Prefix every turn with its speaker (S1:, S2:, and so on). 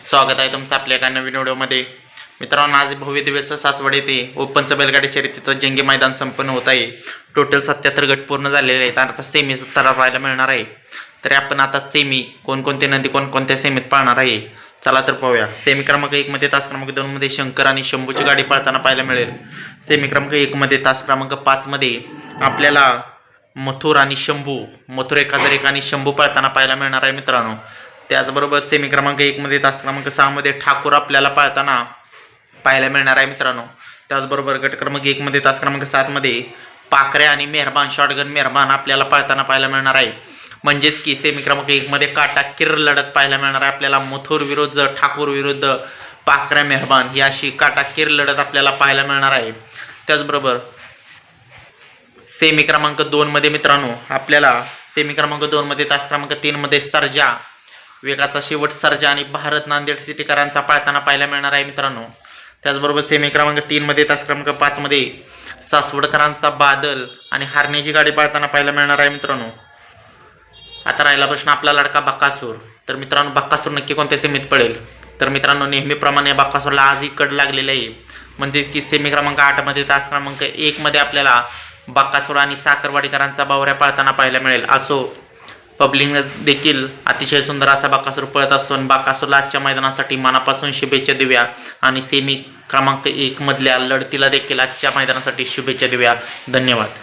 S1: स्वागत आहे तुमचं आपल्या एका नवीन व्हिडिओमध्ये. मित्रांनो आज भव्य दिवस सासवड येथे ओपनचं बैलगाडी शर्यतीचं जंगी मैदान संपन्न होत आहे. टोटल सत्याहत्तर गट पूर्ण झालेले आहेत. आता सेमीचा तरा पाहायला मिळणार आहे. तरी आपण आता सेमी कोणकोणते नदी कोणकोणत्या सेमीत पाळणार आहे? चला तर पाहूया. सेमी क्रमांक एकमध्ये तास क्रमांक दोनमध्ये शंकर आणि शंभूची गाडी पाळताना पाहायला मिळेल. सेमी क्रमांक एकमध्ये तास क्रमांक पाचमध्ये आपल्याला मथुर आणि शंभू मथुर एकादर एक आणि शंभू पाळताना पाहायला मिळणार आहे मित्रांनो. त्याचबरोबर सेमी क्रमांक एकमध्ये तास क्रमांक सहामध्ये ठाकूर आपल्याला पाळताना पाहायला मिळणार आहे मित्रांनो. त्याचबरोबर गट क्रमांक एकमध्ये तास क्रमांक सातमध्ये पाखरे आणि मेहरबान शॉटगन मेहरबान आपल्याला पाळताना पाहायला मिळणार आहे. म्हणजेच की सेमी क्रमांक एकमध्ये काटा किर लढत पाहायला मिळणार आहे. आपल्याला मथुर विरुद्ध ठाकूर विरुद्ध पाखऱ्या मेहरबान ही अशी काटा किर लढत आपल्याला पाहायला मिळणार आहे. त्याचबरोबर सेमी क्रमांक दोनमध्ये मित्रांनो आपल्याला सेमी क्रमांक दोनमध्ये तास क्रमांक तीनमध्ये सर्जा वेगाचा शेवट सर्जा आणि भारत नांदेड सिटीकरांचा पाळताना पाहायला मिळणार आहे मित्रांनो. त्याचबरोबर सेमी क्रमांक तीनमध्ये तास क्रमांक पाचमध्ये सासवडकरांचा बादल आणि हारण्याची गाडी पाळताना पाहायला मिळणार आहे मित्रांनो. आता राहिला प्रश्न आपला लडका बक्कासूर तर मित्रांनो बक्कासूर नक्की कोणत्या सेमीत पडेल? तर मित्रांनो नेहमीप्रमाणे बक्कासूरला आजही कड लागलेली आहे. म्हणजे की सेमी क्रमांक आठमध्ये तास क्रमांक एकमध्ये आपल्याला बक्कासूर आणि साखरवाडीकरांचा बावऱ्या पाळताना पाहायला मिळेल. असो. पब्लिक देखील अतिशय सुंदर असा बाकासूर पळत असतो आणि बाकासूरला आजच्या मैदानासाठी मनापासून शुभेच्छा देऊया. आणि सेमी क्रमांक एकमधल्या लढतीला देखील आजच्या मैदानासाठी शुभेच्छा देऊया. धन्यवाद.